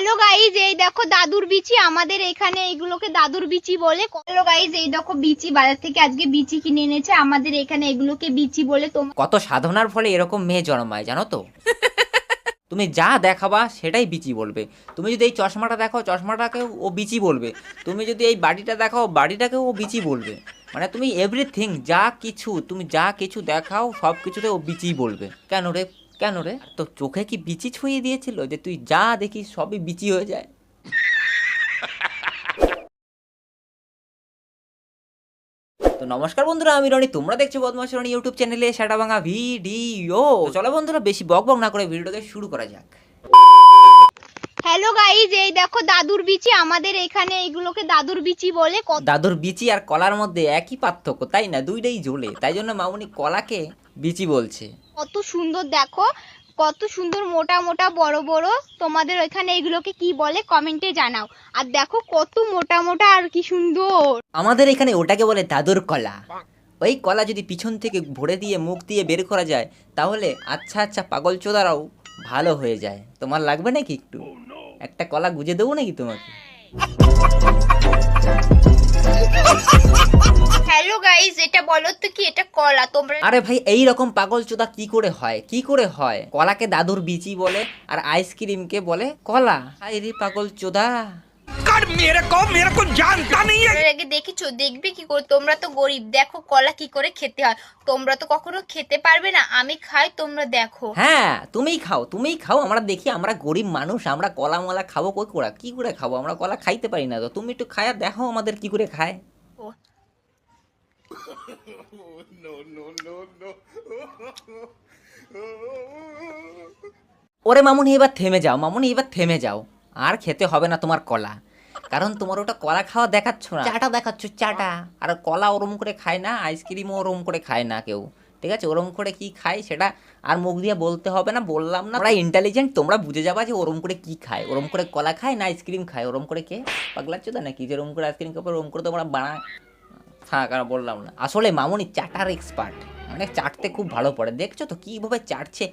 Hello guys এই দেখো দাদুর বিচি। আমাদের এখানে এগুলোকে দাদুর বিচি বলে। হ্যালো গাইজ এই দেখো বিচি। বাজার থেকে আজকে বিচি কিনে এনেছে। আমাদের এখানে এগুলোকে বিচি বলে তোমরা কত সাধনার ফলে এরকম মেয়ে জন্মায়, জানো তো? তুমি যা দেখাবা সেটাই বিচি বলবে। তুমি যদি এই চশমাটা দেখো, চশমাটাকেও ও বিচি বলবে। তুমি যদি এই বাড়িটা দেখাও, বাড়িটাকেও ও বিচি বলবে। মানে তুমি এভরিথিং যা কিছু, তুমি যা কিছু দেখাও সব কিছুতে ও বিচি বলবে। কেন রে? কেন রে? তো চোখে কি বিচি ছুঁয়ে দিয়েছিল যে তুই যা দেখিস সবই বিচি হয়ে যায়? তো নমস্কার বন্ধুরা, আমি রনি। তোমরা দেখছ বদমাশ রনি ইউটিউব চ্যানেলে সেটা ভাঙা ভিডিও চলো বন্ধুরা, বেশি বক বক না করে ভিডিওটাকে শুরু করা যাক। হ্যালো গাইজ এই দেখো দাদুর বিচি। আমাদের এখানে এইগুলোকে দাদুর বিচি বলে। কত দাদুর বিচি আর কলার মধ্যে একই পার্থক্য তাই না? দুইটাই জ্বলে। তাই জন্য মামুনি কলাকে বিচি বলছে। কত সুন্দর দেখো। কত সুন্দর মোটা মোটা বড় বড়। তোমাদের ওইখানে এগুলোকে কি বলে? কমেন্টে জানাও। আর দেখো কত মোটা মোটা আর কি সুন্দর। আমাদের এখানে ওটাকে বলে দাদুর কলা। ওই কলা যদি পিছন থেকে ভরে দিয়ে মুখ দিয়ে বের করা যায় তাহলে আচ্ছা আচ্ছা পাগল চোদারাও ভালো হয়ে যায়। তোমার লাগবে নাকি একটু? একটা কলা গুজে দেবো নাকি তোমাকে? হ্যালো গাইস এটা বলো তো কি? এটা কলা তোমরা আরে ভাই এই রকম পাগল চোদা কি করে হয়? কি করে হয়? কলাকে দাদুর বিচি বলে আর আইসক্রিমকে বলে কলা। হাই পাগল চোদা। চক্কর মেরে কো মেরে কো জানতা নেই আগে দেখিছো দেখবে কি করে? তোমরা তো গরিব। দেখো কলা কি করে খেতে হয়। তোমরা তো কখনো খেতে পারবে না। আমি খাই তোমরা দেখো। হ্যাঁ তুমিই খাও তুমিই খাও। আমরা দেখি আমরা গরিব মানুষ আমরা কলা মলা খাব কই কোড়া কি করে খাব? আমরা কলা খাইতে পারি না তো। তুমি একটু খায়া দেখো আমাদের কি করে খায়। ওরে মামুনি এবার থেমে যাও। মামুনি এবার থেমে যাও। আর খেতে হবে না তোমার কলা। কারণ তোমার ওটা কলা খাওয়া দেখাচ্ছ না। চাটা দেখাচ্ছ চাটা। আর কলা ওরম করে খায় না আইসক্রিমও ওরম করে খায় না কেউ। ঠিক আছে? ওরম করে কি খায় সেটা আর মুখ দিয়ে বলতে হবে না বললাম না। ওরা ইন্টেলিজেন্ট তোমরা বুঝে যাবা যে ওরম করে কি খায়। ওরম করে কলা খায় না আইসক্রিম খায়? ওরম করে কে? পাগলাচ্ছ তো নাকি? যে ওরম করে আইসক্রিম খাবে ওরম করে তোমরা বানা হ্যাঁ কারণ বললাম না। আসলে মামুনি চাটার এক্সপার্ট মানে চাটতে খুব ভালো পড়ে। দেখছ তো কীভাবে চাটছে?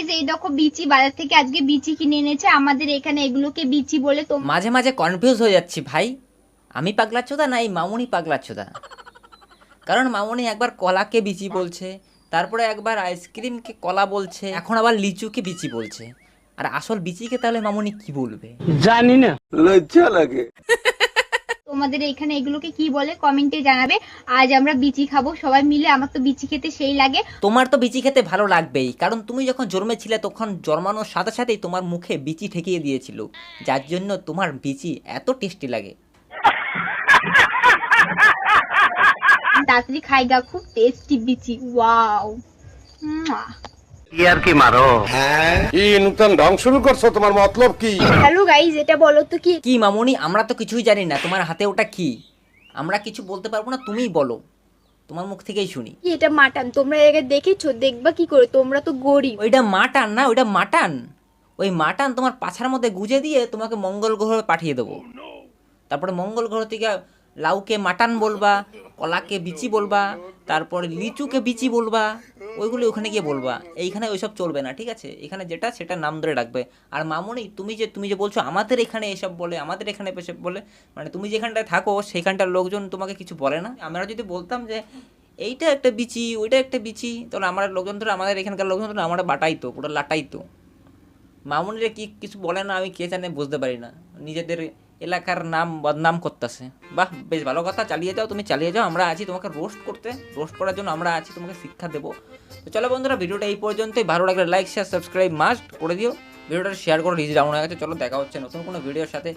গাইজ এই দেখো বিচি বাজার থেকে আজকে বিচি কিনে এনেছে। আমাদের এখানে এগুলোকে বিচি বলে তোমরা মাঝে মাঝে কনফিউজ হয়ে যাচ্ছি ভাই। আমি পাগলা চোদা না এই মামুনি পাগলা চোদা? কারণ মামুনি একবার কলাকে বিচি বলছে তারপরে একবার আইসক্রিমকে কলা বলছে এখন আবার লিচুকে বিচি বলছে। আর আসল বিচিকে তাহলে মামুনি কি বলবে? তোমাদের এখানে এগুলোকে কি বলে? কমেন্টে জানাবে। আজ আমরা বিচি খাব। সবাই মিলে আমার তো বিচি খেতে সেই লাগে। তোমার তো বিচি খেতে ভালো লাগবেই কারণ তুমি যখন জন্মেছিলে তখন জন্মানোর সাথে সাথেই তোমার মুখে বিচি ঠেকিয়ে দিয়েছিল। যার জন্য তোমার বিচি এত টেস্টি লাগে। তাড়াতাড়ি খাই গা খুব টেস্টি বিচি। ওয়াও কি নূতন ঢং শুরু করছ তোমার মতলব কি? হ্যালো গাইজ এটা বলো তো কি? কি মামুনি আমরা তো কিছুই জানি না তোমার হাতে ওটা কি? আমরা কিছু বলতে পারব না তুমিই বলো। তোমার মুখ থেকেই শুনি। কি এটা মাটন? তোমরা আগে দেখেছ? দেখবা কি করে? তোমরা তো গরিব। ওইটা মাটান না ওইটা মাটান। ওই মাটান তোমার পাছার মধ্যে গুজে দিয়ে তোমাকে মঙ্গল গ্রহে পাঠিয়ে দেবো। তারপরে মঙ্গল গ্রহ থেকে লাউকে মাটান বলবা, কলাকে বিচি বলবা, তারপরে লিচুকে বিচি বলবা, ওইগুলি ওখানে গিয়ে বলবা। এইখানে ওইসব চলবে না, ঠিক আছে? এখানে যেটা সেটা নাম ধরে রাখবে। আর মামুনি, তুমি যে তুমি যে বলছো আমাদের এখানে এসব বলে, আমাদের এখানে এসব বলে মানে তুমি যেখানটায় থাকো, সেখানটার লোকজন তোমাকে কিছু বলে না। আমরা যদি বলতাম যে, এইটা একটা বিচি, ওইটা একটা বিচি, তাহলে আমার লোকজন ধরে, আমাদের এখানকার লোকজন ধরে, আমরা বাটাইতো পুরো লাটাইতো মামুনিরা কি কিছু বলে না, আমি কে জানে, বুঝতে পারি না। নিজেদের এলাকার নাম বদনাম করতেছে। বাহ, বেশ ভালো কথা, চালিয়ে যাও, তুমি চালিয়ে যাও, আমরা আছি তোমাকে রোস্ট করতে। রোস্ট করার জন্য আমরা আছি, তোমাকে শিক্ষা দেবো। তো চলো বন্ধুরা, ভিডিওটা এই পর্যন্তই। ভালো লাগলে লাইক শেয়ার সাবস্ক্রাইব মাস্ট করে দিও। ভিডিওটা শেয়ার করে রিচ ডাউন হয়ে গেছে। চলো, দেখা হচ্ছে নতুন কোনো ভিডিওর সাথে।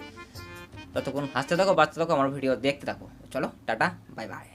ততক্ষণ হাসতে থাকো, বাঁচতে থাকো, আমার ভিডিও দেখতে থাকো। চলো, টাটা বাই বাই